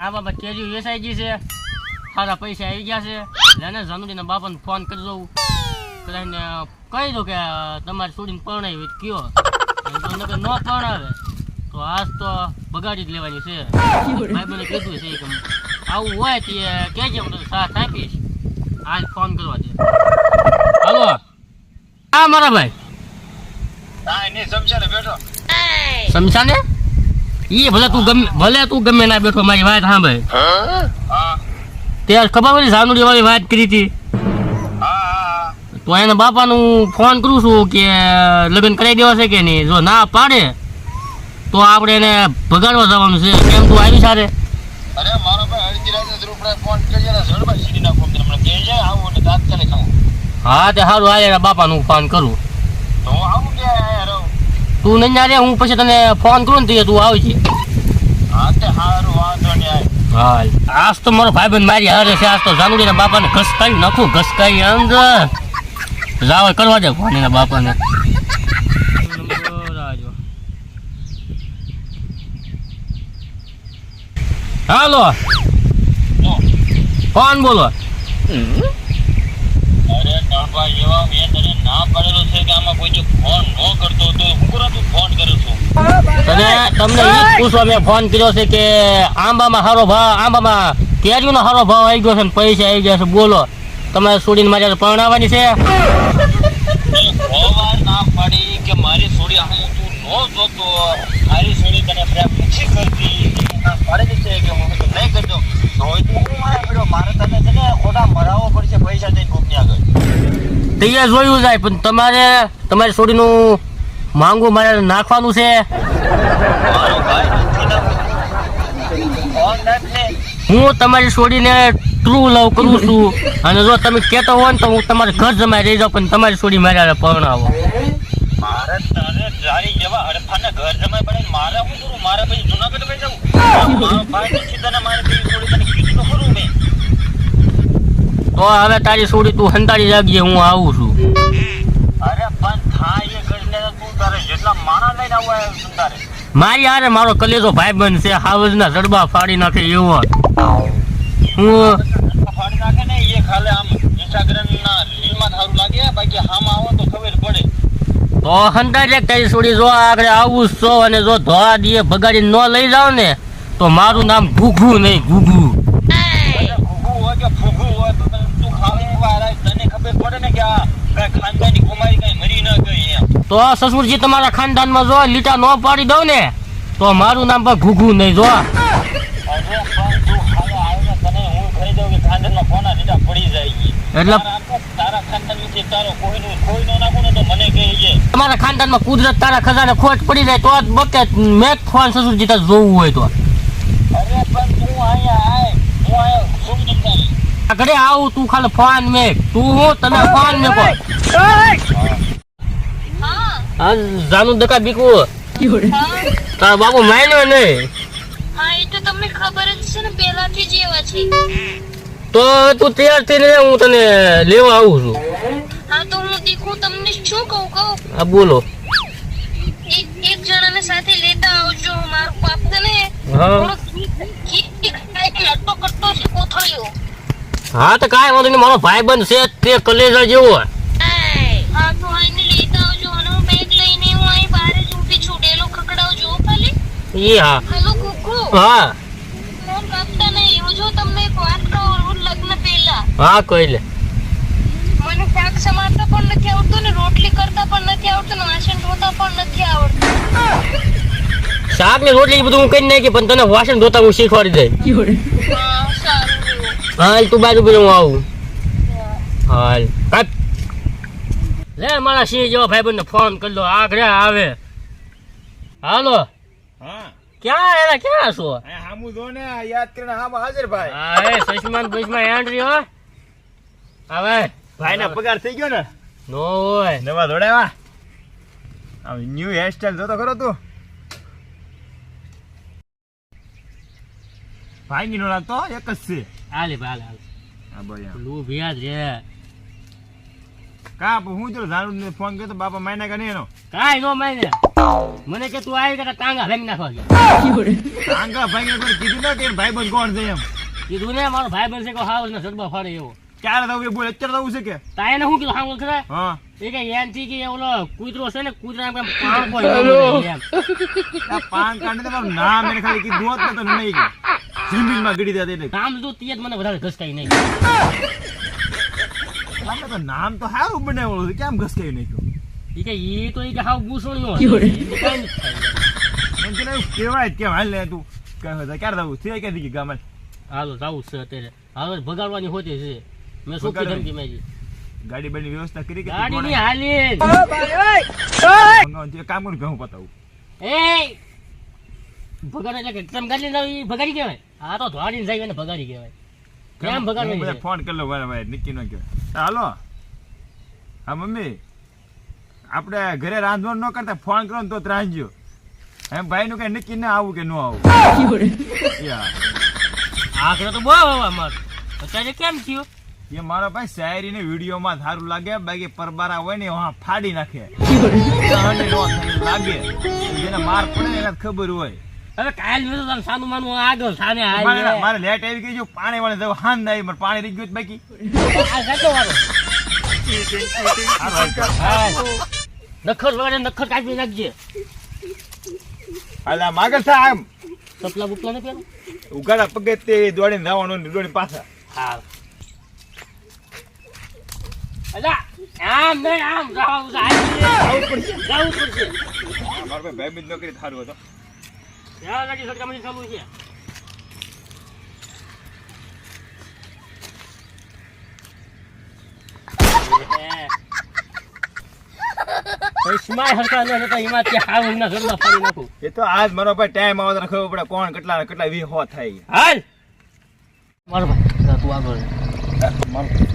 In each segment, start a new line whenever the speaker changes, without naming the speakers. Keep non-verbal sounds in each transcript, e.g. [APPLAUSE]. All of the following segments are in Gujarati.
આ બાબા કેરીઓ વેસાઈ ગઈ છે. સારા પૈસા આવી ગયા છે. લેને જાનુડીના બાપાને ફોન કરી દઉં. કદાચને કહી દઉં કે તમારે છોડીને પરણાવી કયો. નકર ન પરણાવે. તો આજ તો બગાડી જ લેવાની છે. ભાઈ કીધું છે કે આવું હોય તે કેજે કહેજે હું સાથ આપીશ. આજ ફોન કરવા દે હલો. હા મારા ભાઈ.
હા એની બેઠો.
સમજા ઈ ભલે તું ગમે ભલે તું ગમે ના બેઠો મારી વાત સાંભળ.
હા
તે ખબર પડી સાનુડી વાળી વાત કરી હતી. તો એના બાપાનું ફોન કરું છું કે લગ્ન કરાવી દેવા છે કે નહીં? જો ના પાડે તો આપણે એને ભગાડવા જવાનું છે. કેમ તું આવી સારે?
અરે મારો ભાઈ અડધી રાતે ફોન કરજે ને સીડી નાખો તમને કે છે. આવું ને તાત્કાલિક આવું.
હા તે સારું આ એના બાપાનું ફોન કરું.
તો હું આવું કે
તું નહીં ના હું પછી તને ફોન કરું ને તે તું આવજે.
હા તે હારું વાંધો નહીં
હાલ. આજ તો મારો ભાઈબંધ મારી હારે છે આજ તો જાનુડીના બાપાને ઘસકાઈ નાખું ઘસકાઈ અંદર જાવ કરવા દે એના બાપાને. હાલો. કોણ બોલો.
નળભા એવા મેં તને ના પાડેલો છે કે આમાં કોઈ જો ફોન ન કરતો તો હું કરા તું ફોન કરે છું?
તને તમને પૂછવા મેં ફોન કર્યો છે કે આંબામાં સારો ભાવ આંબામાં કેરીનો સારો ભાવ આવી ગયો છે ને પૈસા આવી ગયા છે બોલો. તમારે છોડીને મારે પરણાવવાની છે?
ના પાડી કે મારી સોડી હું તું નો જોતો. મારી સોડી તને પ્રેમ નથી કરતી. એ પાડેલી છે કે હું તો નહીં કરતો તો હોય તો હું મારા પડ્યો મારે તને છે ને ખોટા મરાવો પડશે પૈસા દઈને કોકની આગળ.
તૈયાર જોયું જાય પણ તમારે તમારી છોડીનું માંગુ મારે નાખવાનું છે?
મારો ભાઈ
હું તમારી છોડીને ટ્રુ લવ કરું છું. અને જો તમે કહેતો હોય ને તો હું તમારે ઘર જમાઈ રહી જાઉં પણ તમારી છોડી મારે પરણાવો.
તને જવા હડફાના ઘર જમાય પડે. મારે શું કરું? મારે પછી જુનાગઢ ભાઈ જવું ભાઈ તને મારે થોડી તને કીધું તો ખરું મેં.
તો હવે તારી છોડી તું હંતાડી જાગજે હું આવું છું.
અરે પણ થાય એ કરીને તું તારે જેટલા માણા લઈને આવું આવ્યો છું તારે.
મારી આરે મારો કલેજો ભાઈ બન છે હાવજના જડબા ફાડી નાખે એવો. હું
ફાડી નાખે ને એ ખાલે આમ ઇન્સ્ટાગ્રામ ના રીલમાં સારું લાગે બાકી હામ આવો તો
હંતાડી એક તારી છોડી જો આગળ આવું છો અને જો ધોળા દીએ ભગાડી ન લઈ જાવ ને તો મારું નામ ઘૂઘું નહીં
હોય તો આ
સસુરજી તમારા ખાનદાનમાં જો લીટા ન પાડી દઉં ને તો મારું નામ પણ ઘૂઘું નહીં જો.
અરે પણ તું ખાલે આવીને તને હું કહી દઉં કે ખાનદાનમાં કોના લીટા પડી જાય
એટલે
તારા ખાનદાન તારો કોઈ
તમારા ખાનદાનમાં કુદરત તારા ખજાને ખોટ પડી જાય તો બકે. મેં જ ફોન સસુરજી તારે જોવું હોય તો.
અરે પણ તું અહીંયા આય. હું આયો. શું નમતારી
આ ઘરે આવું તું ખાલી ફોન મે તું હું તને ફોન મેકો. હા. જાનું દકા બીકુ.
હા
તારા બાપુ માન્યો નહીં
હા એ તો તમને ખબર જ છે ને પહેલાથી જ એવા છે.
તો તું તૈયાર થઈને હું તને લેવા આવું છું.
હા તો હું દેખું તમને શું કહું કહું?
આ બોલો.
એક એક જણાને સાથે લેતા આવજો મારું બાપ ને.
હા.
ખાઈને છે કોથળીઓ
હા તો કાંઈ વાંધો નહીં મારો ભાઈબંધ છે તે કલેજા જેવો
હા તો આઈને લેતા આવજો અને હું બેગ લઈને હું અહીં બહાર જ ઊભી છું ડેલો ખકડાવજો હો ખાલી.
એ હા.
હેલો કુકુ.
હા.
નહીં હું જો તમને વાત કહું લગ્ન પહેલા.
હા કહી લે.
સમારતા પણ નથી આવડતું ને રોટલી કરતા પણ નથી આવડતું ને વાસણ ધોતા પણ નથી આવડતું.
શાક ને રોટલી બધું હું કરી નાખી પણ તને વાસણ ધોતા હું શીખવાડી દઈ
રહ્યું.
હાલ તું બાજુ પર હું આવું. હાલ. કાપ. લે મારા સિંહ જેવા ભાઈબંધને ફોન કરી દો આખરે આવે. હાલો.
હા.
ક્યાં એલા ક્યાં છો?
જો ને યાદ કરીને હામ હાજર ભાઈ.
હા એ એન્ટ્રી હો હવે
ભાઈના પગાર થઈ ગયો ને?
નો હોય.
નવા દોડાવ્યા આમ ન્યુ હેરસ્ટાઈલ જોતો ખરો તું. ભાઈ ની નોડા તો એક જ છે.
હાલે હાલે હાલે.
હા ભાઈ
લું ભિયાજ રે.
કા હું તો ઝાડુ ને ફોન કર્યો તો બાપા માયના કે નહીં એનો.
કાઈ નો માઈને મને કે તું આવી કે ટાંગા ભાંગી નાખવા કે
ટાંગા ભાંગી પણ કીધું ના કે ભાઈ બંધ કોણ છે એમ.
કીધું ને મારો ભાઈ છે કે હાવ ને સડબા ફાડે એવો.
ક્યારે થવું એ બોલ અત્યારે થવું છે કે?
તાય શું કીધું? હાંગલ ખરા?
હા.
એ કે એનથી કે ઓલો કૂતરો છે ને કૂતરા એમ પાણ કોઈ
આ પાન કાર્ડ ને તમારું નામ એને ખાલી કીધું હોત ને તો નહીં કે. જમીનમાં ગડી દેતે
કામ તો તે જ મને વધારે ઘસકાઈ નહીં.
આપણે તો નામ તો સારું બનાવ્યું છે કેમ ઘસકાઈ નહીં
એ કે એ તો એ કે હાવ ગુસણ્યો.
કેવાય કે હાલ ને તું. ક્યારે થવું છે? કે ગામમાં
હાલો જાવું છે અત્યારે. હવે ભગાડવાની હોતી છે. મેં શું? ધમકી મારી
ગાડી બની વ્યવસ્થા કરી કે
ગાડી ની હાલી
મંગાવવાનું છે, કામ કરું ઘઉં પતાવું.
એ ભગાડ એટલે કે તમ ગાડી આવી, ભગાડી કહેવાય. આ તો ધોડીને જાય ને ભગાડી કહેવાય. કેમ?
હું
ભગાડવાની
બધા ફોન કરી લો વારે વારે નિકી નો કહેવાય. હાલો. હા મમ્મી. આપણે ઘરે રાંધવાનું ન કરતા ફોન કરો ને તો ત્રાંજ્યો. એમ ભાઈ નું કઈ નક્કી ના આવું કે ન આવું. [LAUGHS]
આખરે તો બહુ અમારું માર અત્યારે કેમ થયું?
એ મારા ભાઈ શાયરી ને વીડિયો માં સારું લાગે બાકી પરબારા હોય ને વહાં ફાડી નાખે. લાગે. જેને માર પડે એને ખબર હોય.
હવે કાલ મેં તો તને સાનું માનું આગળ સાને
મારે મારે લેટ આવી ગઈ જો પાણી વાળે જવું હાન આવી મારે પાણી રહી ગયું બાકી.
આ સાચો વાળો.
હાલો, હાલ.
હા. નખર વાળે નખર કાપી નાખજે.
હાલ માગર થા આમ.
સપલા બુપલા ને પેલો
ઉગાડા પગે તે દોડીને જવાનું દોડી પાછા.
હા અલા આમ નહીં આમ જાવ જાવ પડશે જાવું પડશે.
મારો ભાઈ ભાઈ નોકરી સારું હતો
યા લાગી સરકામની ચાલુ છે. પૈસા હરકા ન હતા એમાં ત્યાં હાવ ના ઘરમાં ફાડી નાખું.
એ તો આજ મારો ભાઈ ટાઈમ આવે ખબર પડે કોણ કેટલા કેટલા વી હો થાય.
હાલ. મારો ભાઈ તું આગળ
પણ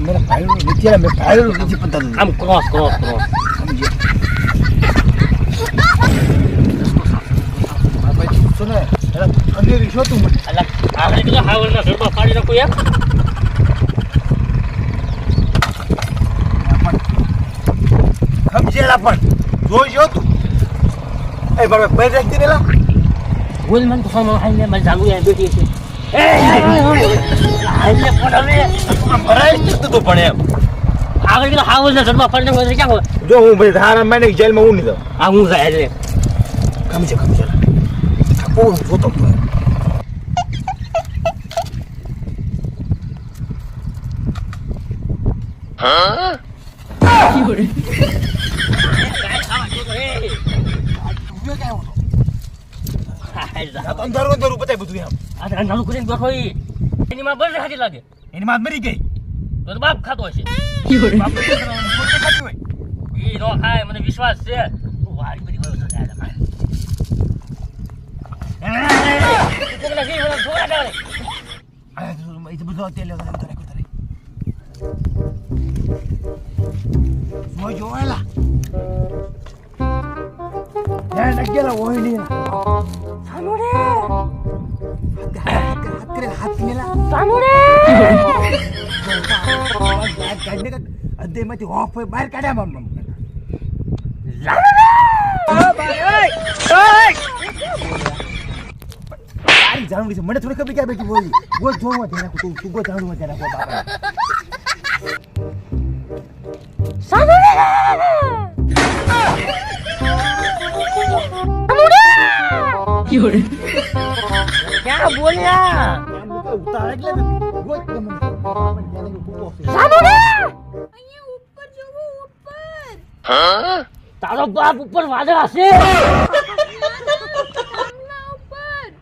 મેરા ભાઈ વિચાર મેં ભાઈ નથી પતા
આમ ક્રોસ ક્રોસ ક્રોસ
અંધેરી શું તું
આપણે કીધું હાવ ના ઘરમાં ફાડી નાખું એમ
સમજેલા પણ જોઈ જો તું એ ભાઈ રાખી દેલા
બોલ મને તો સામે હાઈને મને જાગું યાર બેઠી છે
જ હું ભાઈ ધારા માને જેલમાં હું નહીં
આ હું જાય એટલે.
સમજે સમજે ઠાકો જોતો તું આ તો અંધારું અંધારું પતાય બધું એમ.
આ નાનું કરીને બેઠો ઈ. એની માં બસ હાથી લાગે.
એની માં મરી ગઈ.
તો બાપ ખાતો હશે.
બાપુ કરવાનું? હોય.
ઈ નો ખાય મને વિશ્વાસ છે. વારી બધી વયો જાય એટલે ખાય. તું કોકના ઘી વળે, છોકરા ડાળે.
આ તો એ તો બધું અત્યારે લેવા તારે તારે જોઈ જો એલા ધ્યાન રાખજે ઓય લે
સાનુડે,
હાથ કરે હાથ મેલા
સાનુડે.
કાઢને અધેમાંથી ઓફ હોય બહાર કાઢ્યા મમ તારી જાણવું છે મને થોડી ખબર ક્યાં બેઠી બોલી ગો જોવા ધ્યાન રાખો તું તું ગો જાણવું ધ્યાન રાખો બાપા
ક્યાં બોલ્યા
ઉતાર એટલે ને! ગો જ ગમે.
અહીંયા ઉપર જોવો ઉપર
તારો બાપ ઉપર વાદળા છે.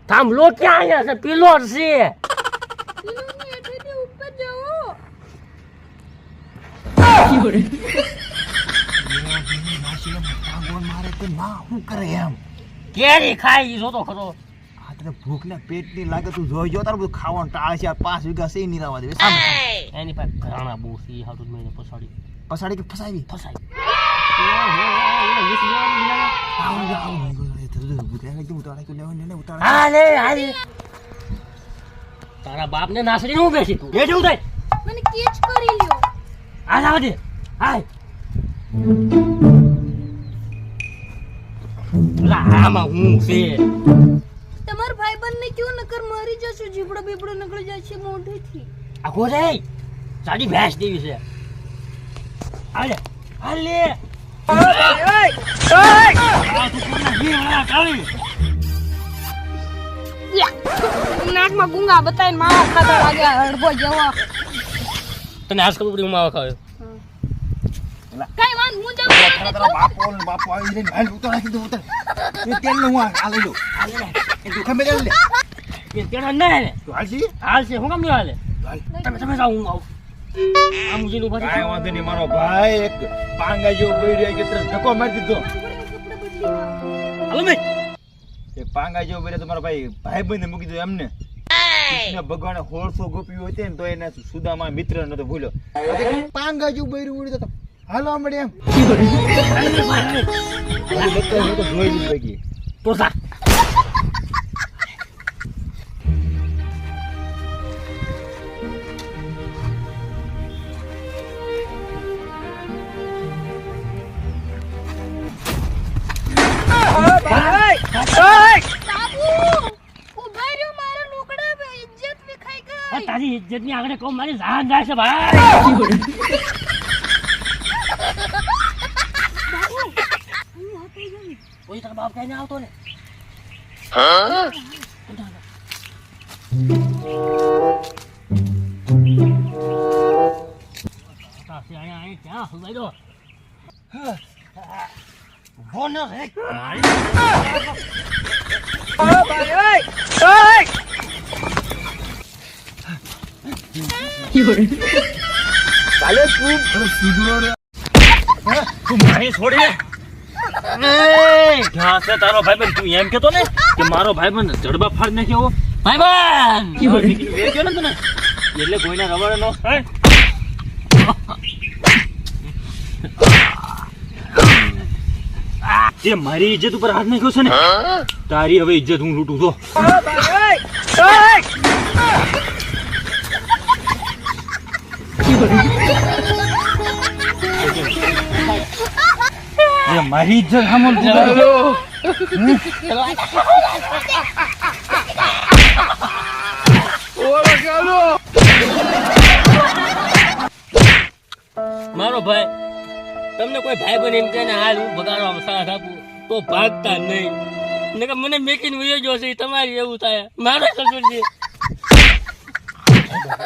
થાંભલો
ક્યાં અહીંયા છે? પિલોર છે.
મારે તો ના શું કરે એમ?
કેરી ખાય ઈ જોતો ખરો.
આ તને ભૂખ ને પેટની લાગે તું જોઈ જો તારું બધું ખાવાનું ટાળ છે આ પાંચ વીઘા સહી નહીં રાવા દે
એની પાસે ઘરાણા બહુ સી હાટું જ મેં એને
પસાડી કે ફસાવી?
ફસાઈ. તારા બાપ ને નાસડી નું બેસી તું? બેઠું થાય?
મને કેચ કરી લ્યો.
આ લાવ દે. હાય લા આમાં હું છે.
તમારા ભાઈબંધ ને કયો નકર મરી જશો? જીબડો બીબડો નીકળી જાય મોઢેથી.
આ ગોરે સાડી ભેંસ દેવી છે. હાલે હાલે.
નાકમાં ગુંગા બતાવીને મારા ખાતા લાગ્યા હડબો જેવો
તને આજ ખબર પડી હું માવા ખાયો
કઈ વાત હું
તારા એ એ
એ
વાંધો નહીં મારો ભાઈ પાંગા જેવો બળ્યો કે તરત દીધો એક પાંગા જેવો બળ્યો તો મારો ભાઈ ભાઈ બંધ મૂકી દીધો એમને કૃષ્ણ ભગવાન હોળસો ગોપીઓ હતી ને તો એને સુદામા મિત્ર નતો ભૂલ્યો
પાંગા જેવું બૈરું ઉડી તો હાલો આમ એમ
તો
ગઈ
તારી ઇજ્જતની આગળ કહું મારી જાન જાય છે ભાઈ કોઈ તારા બાપ કઈ ના આવતો ને તાસી અહીંયા અહીં ક્યાં સુવાઈ દો ઊભો ન રહે
કાલે તું સુધરો રે તું મારી છોડી
ક્યાં છે તારો ભાઈબંધ તું એમ કેતો ને કે મારો ભાઈબંધ જડબા ફાડ નાખ્યો ભાઈબંધ! વેચ્યો ને તને? એટલે કોઈને રવાડે નો જે મારી ઇજ્જત ઉપર હાથ નાખ્યો છે ને? તારી હવે ઇજ્જત હું લૂંટું છો. એ મારી ઇજ્જત સામે મારો ભાઈ તમને કોઈ ભાઈ બને એમ કહે ને હાલ હું બગાડો સાથ આપું તો ભાગતા નહીં. નકર મને મેકીને વયો જોશે તમારી એવું થાય. મારો કસૂર છે?